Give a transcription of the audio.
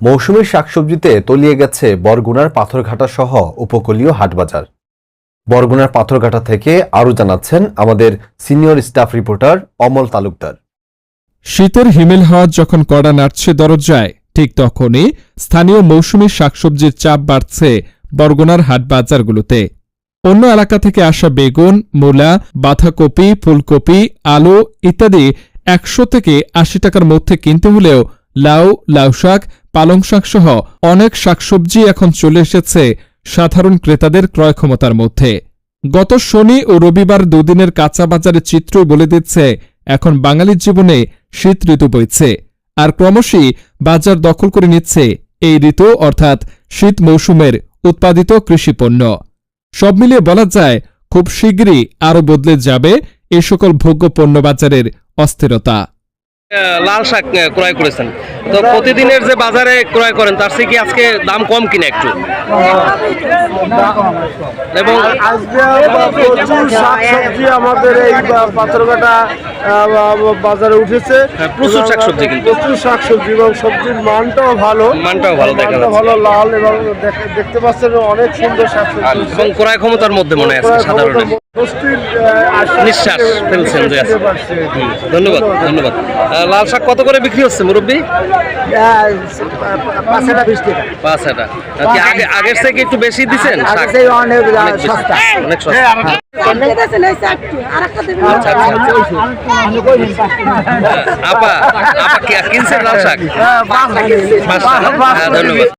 মৌসুমী শাকসবজিতে তলিয়ে গেছে বরগুনার পাথরঘাটা সহ উপকূলীয় হাটবাজার। বরগুনার পাথরঘাটা থেকে আরও জানাচ্ছেন আমাদের senior staff reporter Amal Talukdar. শীতের হিমেল হাওয়া যখন কড়া নাড়ছে দরজায় ঠিক তখনই স্থানীয় মৌসুমী শাকসবজির চাপ বাড়ছে বরগুনার হাটবাজারগুলোতে। অন্য এলাকা থেকে আসা বেগুন, মূলা, বাঁধাকপি, ফুলকপি, আলু ইত্যাদি একশো থেকে আশি টাকার মধ্যে কিনতে হলেও লাউ লাউ শাক পালং শাক সহ অনেক শাকসবজি এখন চলে এসেছে সাধারণ ক্রেতাদের ক্রয় ক্ষমতার মধ্যে। গত শনি ও রবিবার দুদিনের কাঁচা বাজারের চিত্রই বলে দিচ্ছে, এখন বাঙালির জীবনে শীত ঋতু বইছে, আর ক্রমশই বাজার দখল করে নিচ্ছে এই ঋতু, অর্থাৎ শীত মৌসুমের উৎপাদিত কৃষিপণ্য সব মিলিয়ে বলা যায়, খুব শীঘ্রই আরও বদলে যাবে এ সকল ভোগ্য পণ্য বাজারের অস্থিরতা। লাল শাক ক্রয় করেছেন। তো প্রতিদিনের যে বাজারে ক্রয় করেন তার থেকে কি আজকে দাম কম কিনা একটু? এবং শাকসবজি আমাদের এই পাথরঘাটা বাজারে উঠেছে। হ্যাঁ, প্রচুর শাকসবজি কিন্তু। প্রচুর শাকসবজি এবং সবজির মানটাও ভালো। মানটাও ভালো দেখা ভালো লাল এবং দেখতে পাচ্ছেন অনেক সুন্দর শাকসবজি এবং ক্রয় ক্ষমতার মধ্যে মনে আছে সাধারণ স্বস্তির, আহ, আশ্বাস নিঃশ্বাস ফেলছেন যে ধন্যবাদ ধন্যবাদ। লাল শাক কত করে বিক্রি হচ্ছে মুরব্বী? পাঁচ হাটা আগে আগের থেকে একটু বেশি দিচ্ছেন শাক? অনেক অনেক সস্তা। আচ্ছা, আচ্ছা, আপা আপা কি কিনছেন লাল শাক? হ্যাঁ, ধন্যবাদ।